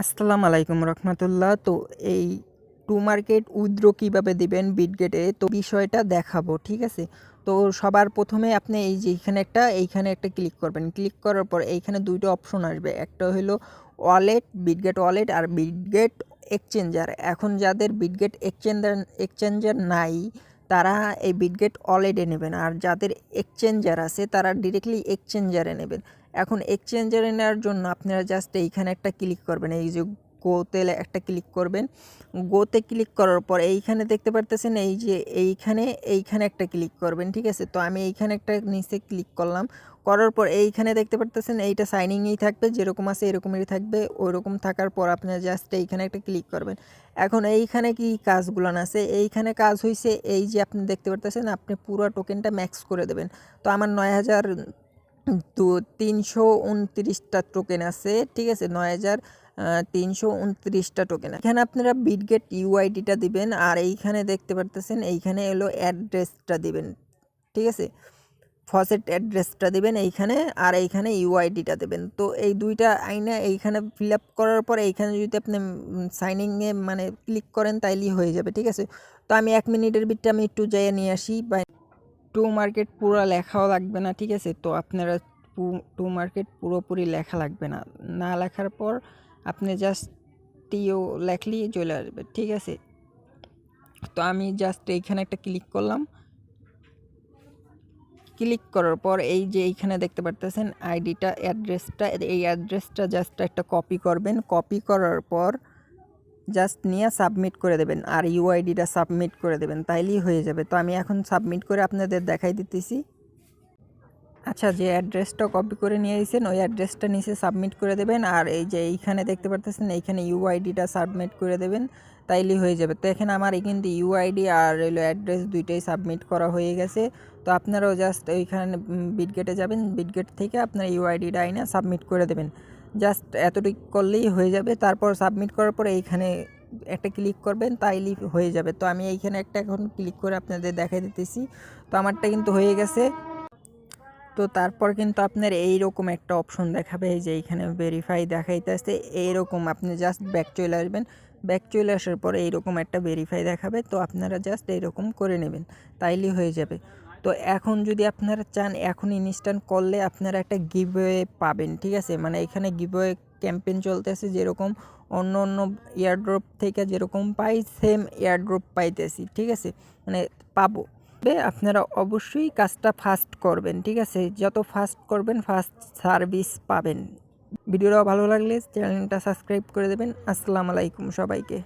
আসসালামু আলাইকুম রহমতুল্লাহ। তো এই টু মার্কেট উইথড্র কীভাবে দিবেন বিটগেটে তো বিষয়টা দেখাবো, ঠিক আছে? তো সবার প্রথমে আপনি এই যে এইখানে একটা এইখানে একটা ক্লিক করবেন। ক্লিক করার পর এইখানে দুইটা অপশন আসবে। একটা হলো ওয়ালেট বিটগেট ওয়ালেট আর বিটগেট এক্সচেঞ্জার। এখন যাদের বিটগেট এক্সচেঞ্জার এক্সচেঞ্জার নাই তারা এই বিটগেট অলরেডি নেবেন। আর যাদের এক্সচেঞ্জার আছে, তারা ডিরেক্টলি এক্সচেঞ্জারে নেবেন। এখন এক্সচেঞ্জারে নেওয়ার জন্য আপনারা জাস্ট এইখানে একটা ক্লিক করবেন, এই যে গোতে একটা ক্লিক করবেন। গোতে ক্লিক করার পর এইখানে দেখতে পারতেছেন এই যে এইখানে এইখানে একটা ক্লিক করবেন, ঠিক আছে? তো আমি এইখানে একটা নিচে ক্লিক করলাম। করার পর এইখানে দেখতে পারতেছেন এইটা সাইনিংয়েই থাকবে, যেরকম আছে এরকমই থাকবে। ওইরকম থাকার পর আপনারা জাস্ট এইখানে একটা ক্লিক করবেন। এখন এইখানে কি কাজগুলো আছে? এইখানে কাজ হয়েছে এই যে আপনি দেখতে পারতেছেন, আপনি পুরো টোকেনটা ম্যাক্স করে দেবেন। তো আমার নয় হাজার তিনশো উনত্রিশটা টোকেন আছে, ঠিক আছে? নয় হাজার তিনশো উনত্রিশটা টোকেন এখানে আপনারা বিটগেট ইউআইডিটা দিবেন, আর এইখানে দেখতে পারতেছেন, এইখানে এলো অ্যাড্রেসটা দিবেন, ঠিক আছে? ফসেট অ্যাড্রেসটা দেবেন এইখানে, আর এইখানে ইউআইডিটা দেবেন। তো এই দুইটা আইনে এইখানে ফিল আপ করার পর এইখানে যদি আপনি সাইনিংয়ে মানে ক্লিক করেন, তাইলেই হয়ে যাবে, ঠিক আছে? তো আমি এক মিনিটের ভিতরে আমি একটু যাইয়ে নিয়ে আসি, বা টু মার্কেট পুরো লেখাও লাগবে না, ঠিক আছে? তো আপনারা টু মার্কেট পুরোপুরি লেখা লাগবে না। না লেখার পর আপনি জাস্ট টিও লেখলেই চলে আসবে, ঠিক আছে? তো আমি জাস্ট এইখানে একটা ক্লিক করলাম। ক্লিক করার পর এই যে এইখানে দেখতে পারতেছেন আইডিটা অ্যাড্রেসটা এই অ্যাড্রেসটা জাস্ট একটা কপি করবেন। কপি করার পর জাস্ট নিয়ে সাবমিট করে দেবেন আর ইউআইডিটা সাবমিট করে দেবেন, তাইলেই হয়ে যাবে। তো আমি এখন সাবমিট করে আপনাদের দেখাই দিতেছি। আচ্ছা যে অ্যাড্রেসটা কপি করে নিয়ে এসেছেন ওই অ্যাড্রেসটা নিচে সাবমিট করে দেবেন। আর এই যে এইখানে দেখতে পারতেছেন, এইখানে ইউআইডিটা সাবমিট করে দেবেন তাইলেই হয়ে যাবে। তো এখানে আমার কিন্তু ইউআইডি আর এলো অ্যাড্রেস দুইটাই সাবমিট করা হয়ে গেছে। তো আপনারাও জাস্ট ওইখানে বিটগেটে যাবেন। বিটগেট থেকে আপনার ইউআইডিটা আইনা সাবমিট করে দেবেন। জাস্ট এতটুকু করলেই হয়ে যাবে। তারপর সাবমিট করার পরে এইখানে একটা ক্লিক করবেন তাইলেই হয়ে যাবে। তো আমি এইখানে একটা এখন ক্লিক করে আপনাদের দেখাই দিতেছি। তো আমারটা কিন্তু হয়ে গেছে। তো তারপর কিন্তু আপনার এইরকম একটা অপশন দেখাবে এই যে এইখানে ভেরিফাই দেখাইতেছে, এইরকম আপনি জাস্ট ব্যাক চলে আসবেন। ব্যাক চলে আসার পরে এইরকম একটা ভেরিফাই দেখাবে, তো আপনারা জাস্ট এইরকম করে নেবেন তাইলেই হয়ে যাবে। তো এখন যদি আপনারা চান, এখন ইনস্ট্যান্ট করলে আপনারা একটা গিভওয়ে পাবেন, ঠিক আছে? মানে এখানে গিভওয়ে ক্যাম্পেইন চলতেছে যেরকম, অন্য অন্য এয়ারড্রপ থেকে যেরকম পাই সেম এয়ারড্রপ পাইতেছি, ঠিক আছে? মানে পাবো। আপনারা অবশ্যই কাজটা ফাস্ট করবেন, ঠিক আছে? যত ফাস্ট করবেন ফাস্ট সার্ভিস পাবেন। ভিডিওটা ভালো লাগলে চ্যানেলটা সাবস্ক্রাইব করে দেবেন। আসসালামু আলাইকুম সবাইকে।